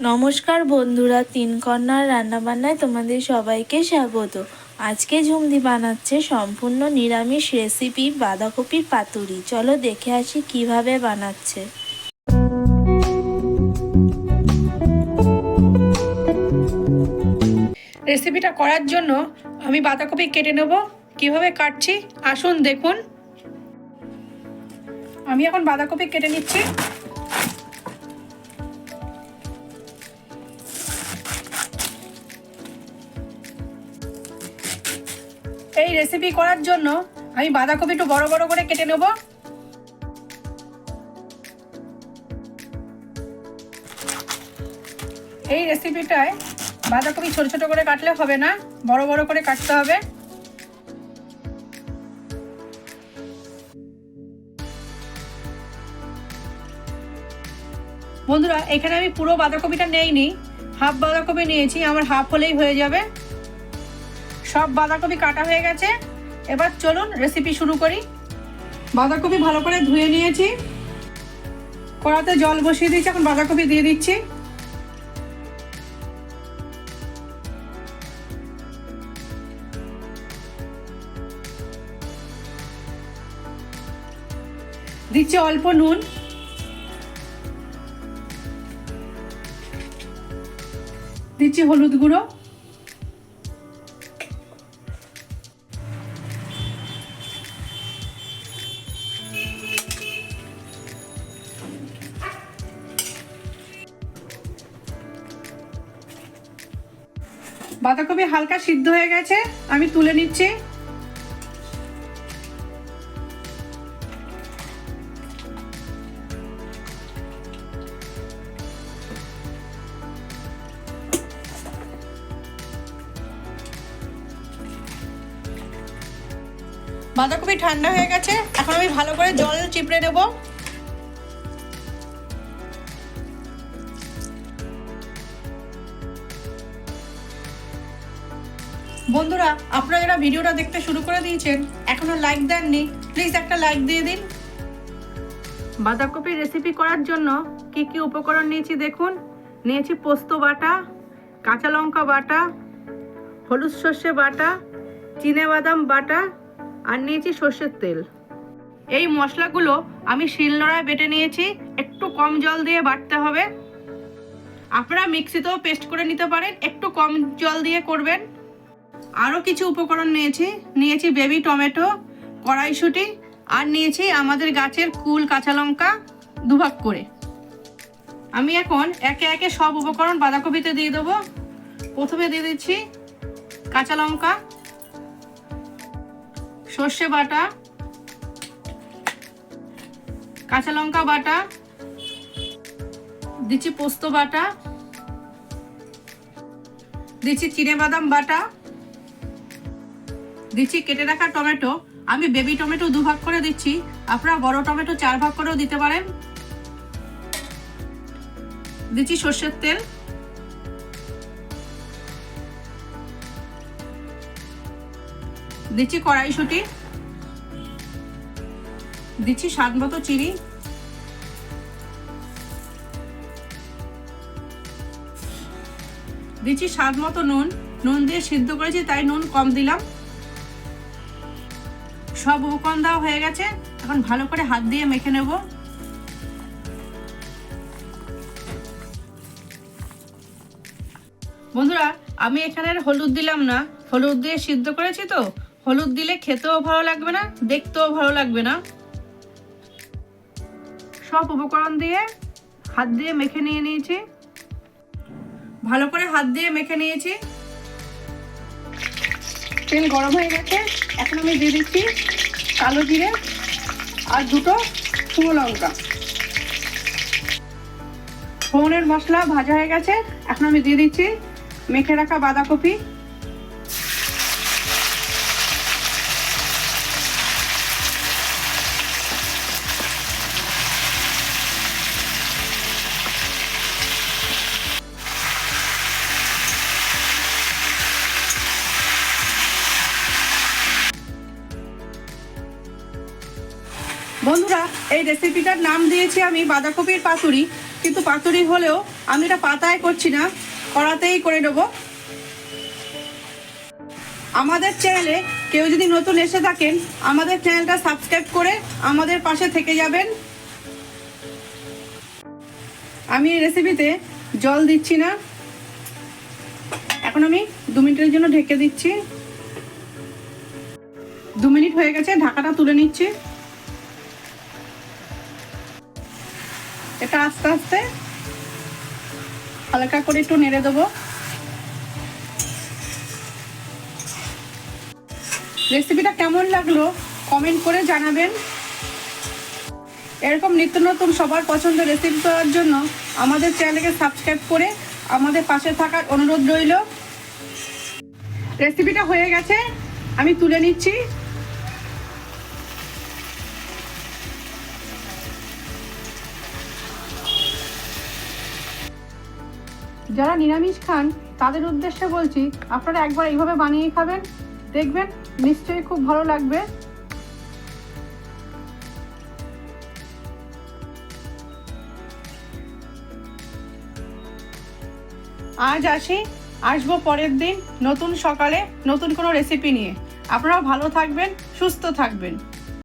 নমস্কার বন্ধুরা, তিন কন্যার রান্নাবান্নায় তোমাদের সবাইকে স্বাগত। আজকে ঝুমদি বানাচ্ছে সম্পূর্ণ নিরামিষ রেসিপি বাঁধাকপির পাতুরি। চলো দেখে আসি কীভাবে বানাচ্ছে। রেসিপিটা করার জন্য আমি বাঁধাকপি কেটে নেব। কীভাবে কাটছি? আসুন দেখুন। আমি এখন বাঁধাকপি কেটে নিচ্ছি। এই রেসিপি করার জন্য আমি বাঁধাকপি একটু বড় বড় করে কেটে নেব। এই রেসিপিটায় বাঁধাকপি ছোট ছোট করে কাটলে হবে না, বড় বড় করে কাটতে হবে। বন্ধুরা, এখানে আমি পুরো বাঁধাকপিটা নেইনি হাফ বাঁধাকপি নিয়েছি, আমার হাফ হলেই হয়ে যাবে। সব বাঁধাকপি কাটা হয়ে গেছে। এবার চলুন রেসিপি শুরু করি। বাঁধাকপি ভালো করে ধুয়ে নিয়েছি। কড়াতে জল বসিয়ে দিয়েছি, এখন বাঁধাকপি দিয়ে দিচ্ছি। দিচ্ছি অল্প নুন। দিচ্ছি হলুদ গুঁড়ো। বাঁধাকপি হালকা সিদ্ধ হয়ে গেছে, আমি তুলে নিচ্ছি। বাঁধাকপি ঠান্ডা হয়ে গেছে, এখন আমি ভালো করে জল চিপড়ে নেব। বন্ধুরা, আপনারা যারা ভিডিওটা দেখতে শুরু করে দিয়েছেন, এখনও লাইক দেননি প্লিজ একটা লাইক দিয়ে দিন। বাঁধাকপির রেসিপি করার জন্য কি কি উপকরণ নিয়েছি দেখুন। নিয়েছি পোস্ত বাটা, কাঁচা লঙ্কা বাটা, হলুদ সর্ষে বাটা, চিনে বাদাম বাটা, আর নিয়েছি সর্ষের তেল। এই মশলাগুলো আমি শিলনোড়ায় বেটে নিয়েছি, একটু কম জল দিয়ে বাটতে হবে। আপনারা মিক্সিতেও পেস্ট করে নিতে পারেন, একটু কম জল দিয়ে করবেন। আরও কিছু উপকরণ নিয়েছি। নিয়েছি বেবি টমেটো কড়াইশুঁটি আর নিয়েছি আমাদের গাছের কুল কাঁচা লঙ্কা দুভাগ করে। আমি এখন একে একে সব উপকরণ বাঁধাকপিতে দিয়ে দেবো। প্রথমে দিয়ে দিচ্ছি কাঁচা লঙ্কা, সর্ষে বাটা, কাঁচা লঙ্কা বাটা, দিচ্ছি পোস্ত বাটা, দিচ্ছি চিনে বাদাম বাটা দিচ্ছি, কেটে রাখা টমেটো। আমি বেবি টমেটো দু ভাগ করে দিচ্ছি। আপনারা বড় টমেটো চার ভাগ করেও দিতে পারেন। দিচ্ছি সর্ষের তেল। দিচ্ছি কড়াইশুঁটি। দিচ্ছি স্বাদ মতো চিনি। দিচ্ছি স্বাদ মতো নুন। নুন দিয়ে সিদ্ধ করেছি, তাই নুন কম দিলাম। সব উপকরণ দেওয়া হয়ে গেছে। এখন ভালো করে হাত দিয়ে মেখে নেব। বন্ধুরা, আমি এখানে হলুদ দিলাম না। হলুদ দিয়ে সিদ্ধ করেছি তো। হলুদ দিলে খেতেও ভালো লাগবে না, দেখতেও ভালো লাগবে না। সব উপকরণ দিয়ে হাত দিয়ে মেখে নিয়ে নিয়েছি। ভালো করে হাত দিয়ে মেখে নিয়েছি। তেল গরম হয়ে গেছে। এখন আমি দিয়ে দিচ্ছি কালো জিরে আর দুটো শুকনো লঙ্কা। ফোনের মশলা ভাজা হয়ে গেছে। এখন আমি দিয়ে দিচ্ছি মেখে রাখা বাঁধাকপি। বন্ধুরা, এই রেসিপিটার নাম দিয়েছি আমি বাঁধাকপির পাতুরি। কিন্তু পাতুরি হলেও আমি এটা পাতায় করছি না, কড়াতেই করে নেব। আমাদের চ্যানেলে কেউ যদি নতুন এসে থাকেন, আমাদের চ্যানেলটা সাবস্ক্রাইব করে আমাদের পাশে থেকে যাবেন। আমি এই রেসিপিতে জল দিচ্ছি না। এখন আমি দু মিনিটের জন্য ঢেকে দিচ্ছি। দু মিনিট হয়ে গেছে, ঢাকাটা তুলে নিচ্ছি। এটা আস্তে আস্তে হালকা করে একটু নেড়ে দেবো। রেসিপিটা কেমন লাগল? কমেন্ট করে জানাবেন। এরকম নিত্য নতুন সবার পছন্দের রেসিপি করার জন্য আমাদের চ্যানেলকে সাবস্ক্রাইব করে আমাদের পাশে থাকার অনুরোধ রইল। রেসিপিটা হয়ে গেছে। আমি তুলে নিচ্ছি। যারা নিরামিষ খান, তাদের উদ্দেশ্যে বলছি, আপনারা একবার এইভাবে বানিয়ে খাবেন। দেখবেন নিশ্চয়ই খুব ভালো লাগবে। আজ আসি, আসব পরের দিন নতুন সকালে নতুন কোনো রেসিপি নিয়ে। আপনারা ভালো থাকবেন, সুস্থ থাকবেন।